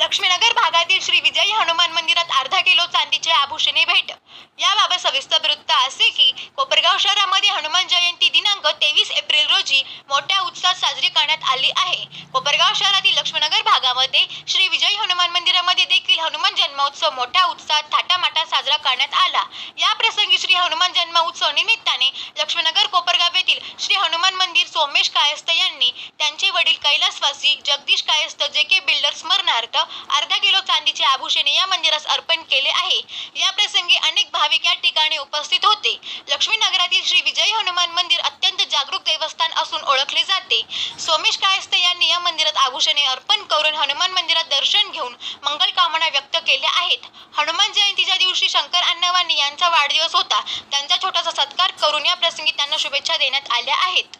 लक्ष्मीनगर भागातील श्री विजयी हनुमान मंदिरात अर्धा किलो चांदीचे आभूषणे भेट. याबाबत सविस्तर वृत्त असे की कोपरगाव शहरामध्ये हनुमान जयंती दिनांक तेवीस एप्रिल रोजी मोठ्या उत्साहात साजरी करण्यात आली आहे. कोपरगाव शहरातील लक्ष्मीनगर भागामध्ये श्री विजयी हनुमान मंदिरामध्ये देखील हनुमान जन्मोत्सव मोठ्या उत्साहात थाटामाटात साजरा करण्यात आला. या प्रसंगी श्री हनुमान जन्म उत्सव निमित्ताने लक्ष्मीनगर सोमेश कायस्थ यांनी त्यांचे वडील कैलासवासी जगदीश कायस्थ जे के बिल्डर स्मरणार्थ अर्धा किलो चांदीचे आभूषणे या मंदिरास अर्पण केले आहे. या प्रसंगी अनेक भाविक या ठिकाणी उपस्थित होते. लक्ष्मीनगरातील श्री विजय हनुमान मंदिर अत्यंत जागरूक देवस्थान असून ओळखले जाते. सोमेश कायस्थ यांनी या मंदिरात आभूषणे अर्पण करून हनुमान मंदिरात दर्शन घेऊन मंगल कामना व्यक्त केल्या आहेत. हनुमान जयंतीच्या दिवशी शंकर अण्णावानी यांचा वाढदिवस होता. त्यांचा छोटासा सत्कार करून या प्रसंगी त्यांना शुभेच्छा देण्यात आल्या आहेत.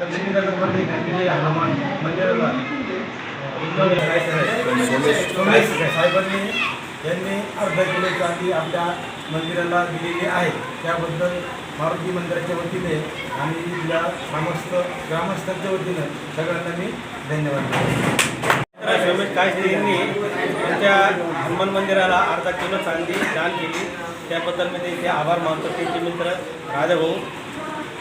गगननगरमध्ये विजय हनुमान मंदिराला साहेबांनी यांनी अर्धा किलो चांदी आपल्या मंदिराला दिलेली आहे त्याबद्दल मारुती मंदिराच्या वतीने आणि इथल्या ग्रामस्थ ग्रामस्थांच्या वतीनं सगळ्यांना मी धन्यवाद देतो सोमेश कायस्ते यांनी त्यांच्या हनुमान मंदिराला अर्धा किलो चांदी दान केली. त्याबद्दल मी त्यांचे आभार मानतो. त्यांचे मित्र राजाभाऊ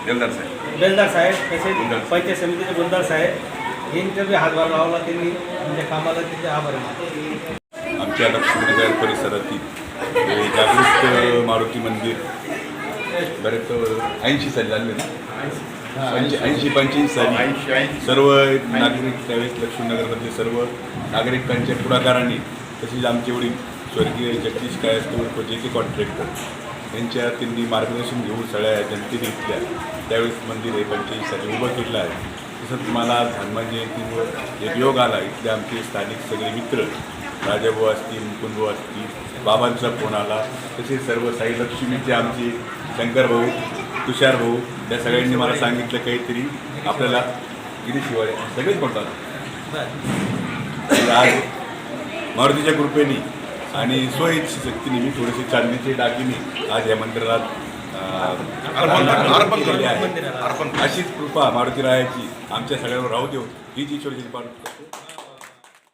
देवदार साहेब. बेलदार साहेब गुंडाळ. तसेच पंचायत समितीचे गुंडाळ साहेब यांचा बी हातभार लावला त्यांनी. त्यांच्या कामाला त्यांचे आभार मानतो आमच्या लक्ष्मीनगर परिसरातील हे जागृत मारुती मंदिर बरेच ऐंशी साली झाले ना? ऐंशी ऐंशी पंच्याऐंशी साली. सर्व नागरिक त्यावेळेस लक्ष्मीनगरमधले सर्व नागरिकांच्या पुढाकाराने तसेच आमचे वडील स्वर्गीय जगदीश कायस्थ उर्फ जे के कॉन्ट्रॅक्टर यांच्या त्यांनी मार्गदर्शन घेऊन सगळ्या जनतेने इथल्या त्यावेळेस मंदिर हे पंच्याऐंशी उभं केलं आहे. तसंच मला आज हनुमान जयंतीवर एक योग आला. इथले आमचे स्थानिक सगळे मित्र राजाभाऊ असतील मुकुंदभाऊ असतील बाबांचा फोन आला. तसेच सर्व साई लक्ष्मीचे आमचे शंकर भाऊ तुषार भाऊ या सगळ्यांनी मला सांगितलं काहीतरी. आपल्याला गिरीशिवाय सगळेच म्हणतात. आज मारुतीच्या कृपेने आणि स्वइच्छी शक्तीने मी थोडेसे चांदीचे दागिने आज या मंदिरात अर्पण आहे. अशीच कृपा मारुती रायाची आमच्या सगळ्यांवर राहू देऊ हीच ईश्वरची कृपा